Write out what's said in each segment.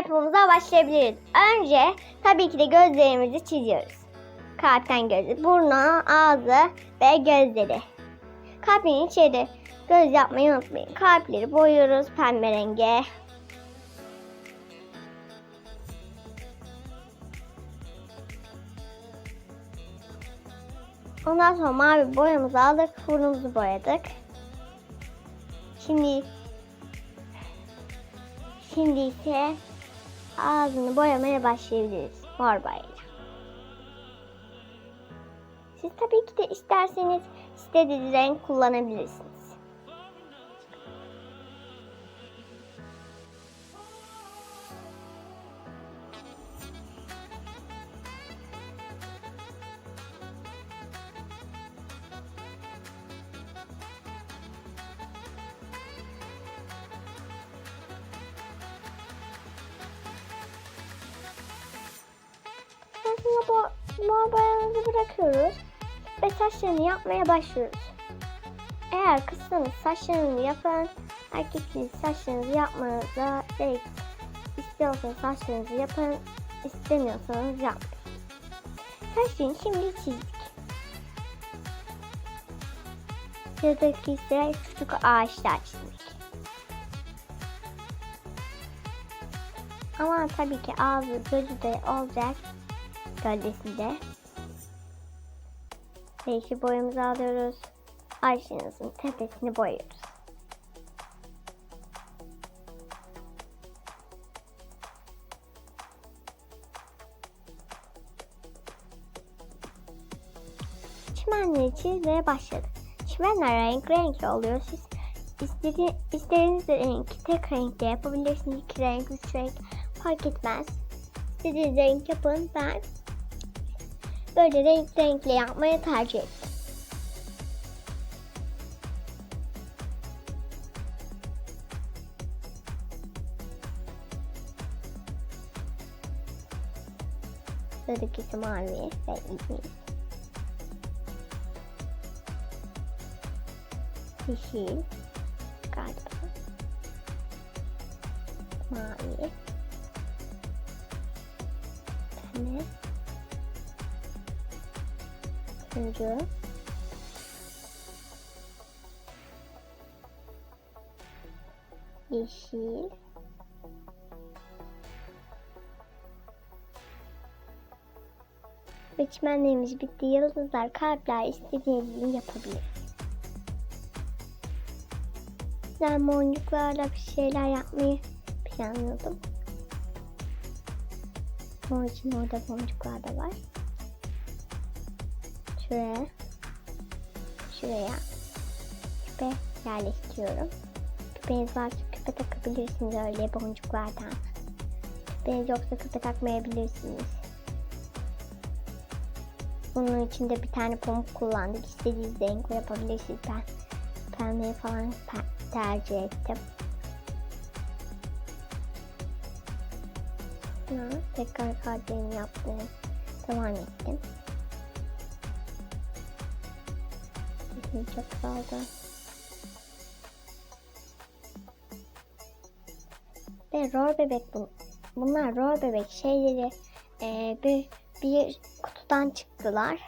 yapımıza başlayabiliriz. Önce tabii ki de gözlerimizi çiziyoruz. Kalpten gözü, burnu, ağzı ve gözleri. Kalbin içeri göz yapmayı unutmayın. Kalpleri boyuyoruz pembe renge. Ondan sonra mavi boyamızı aldık, burnumuzu boyadık. Şimdi Şimdi ise ağzını boyamaya başlayabiliriz mor boyayla. Siz tabii ki de isterseniz istediğiniz renk kullanabilirsiniz. Sonra mor boyamızı bırakıyoruz ve saçlarını yapmaya başlıyoruz. Eğer kızsanız saçlarını yapın, erkekseniz saçlarınızı yapmanıza gerek istiyorsanız saçlarınızı yapın, istemiyorsanız yapmayın. Saçlarını şimdi çizdik. Sıradaki ise küçük ağaçlar çizdik. Ama tabii ki ağzı gözü de olacak gölgesinde. Yeşil boyamızı alıyoruz. Ayşenizin tepesini boyuyoruz. Çimenleri çizmeye başladık. Çimenler renk renk oluyor. Siz istedi, istediğiniz renk tek renkte yapabilirsiniz. İki renk, üç renk fark etmez. İstediğiniz renk yapın. Ben böyle renk renkli yapmayı tercih ettim. Sıradaki mavi ve ilgili. Yeşil galiba. Mavi. Turuncu. Yeşil. Ve çimenlerimiz bitti. Yıldızlar, kalpler istediğiniz gibi yapabiliriz. Ben boncuklarla bir şeyler yapmayı planlıyordum. Onun için orada boncuklar da var. Şuraya. Şuraya. Küpe yerleştiriyorum. Küpeniz varsa küpe takabilirsiniz öyle boncuklardan. Küpeniz yoksa küpe takmayabilirsiniz. Bunun için de bir tane pamuk kullandık. İstediğiniz renk yapabilirsiniz. Ben pembeyi falan tercih ettim. Tekrar kalbimi yapmaya devam ettim. Çok kaldı. Ve rol bebek bu. Bunlar rol bebek şeyleri e, bir, bir kutudan çıktılar.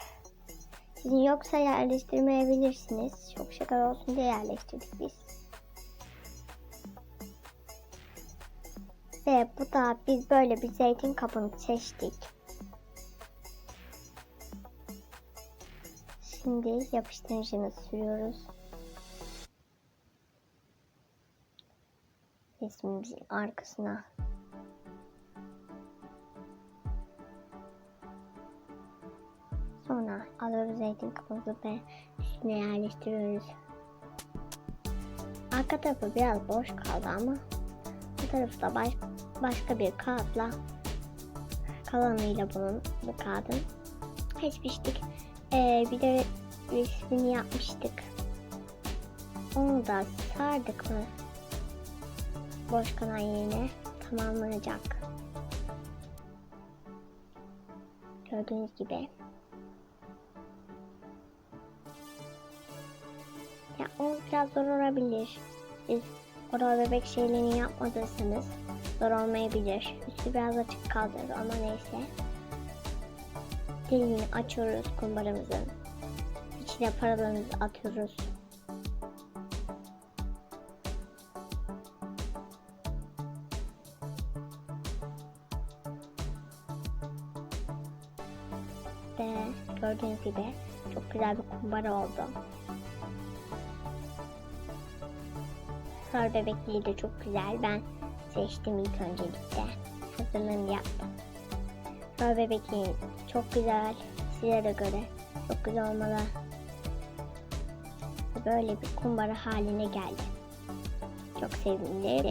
Sizin yoksa yerleştirmeyebilirsiniz. Çok şeker olsun diye yerleştirdik biz. Ve bu da biz böyle bir zeytin kabını seçtik. Şimdi yapıştırıcımızı sürüyoruz. Resmimizin arkasına. Sonra alıyoruz zeytin kabımızı ve üstüne yerleştiriyoruz. Arka tarafı biraz boş kaldı ama bu tarafı da baş, başka bir kağıtla kalanıyla bunun bu kağıdın seçmiştik. Ee, bir de resmini yapmıştık. Onu da sardık mı boş kalan yerine tamamlanacak. Gördüğünüz gibi. Ya o biraz zor olabilir. Siz orada bebek şeylerini yapmadıysanız zor olmayabilir. Üstü biraz açık kalacak ama neyse. Dilini açıyoruz kumbaramızın. İçine paralarımızı atıyoruz. Ve gördüğünüz gibi çok güzel bir kumbara oldu. Rol bebekliği de çok güzel. Ben seçtim ilk öncelikle. Hazırlığını yaptım. Rol bebekliği çok güzel. Size de göre çok güzel olmalı. Böyle bir kumbara haline geldi. Çok sevindim.